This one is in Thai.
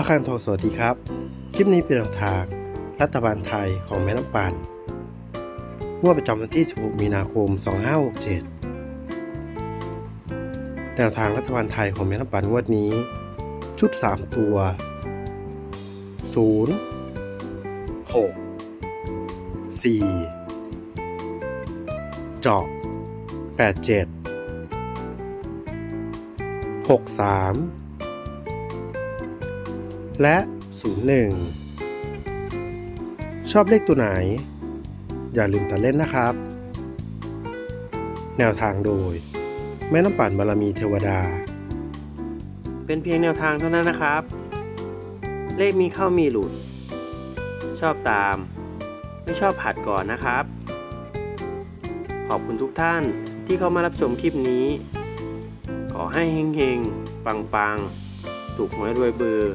ระคังทองสวัสดีครับ คลิปนี้เป็นแนวทางรัฐบาลไทยของแม่น้ำปันงวดประจำวันที่ 16 มีนาคม 2567 แนวทางรัฐบาลไทยของแม่น้ำปันงวดนี้ ชุด 3 ตัว 0 6 4 เจาะ 87 63 และ 01 ชอบเลขตัวไหน อย่าลืมตัดเล่นนะครับ แนวทางโดย แม่น้ำปั่นบารมีเทวดา เป็นเพียงแนวทางเท่านั้นนะครับ เลขมีเข้ามีหลุด ชอบตาม ไม่ชอบผัดก่อนนะครับ ขอบคุณทุกท่านที่เข้ามารับชมคลิปนี้ ขอให้เฮงๆ ปังๆ ถูกหวยรวยเบอร์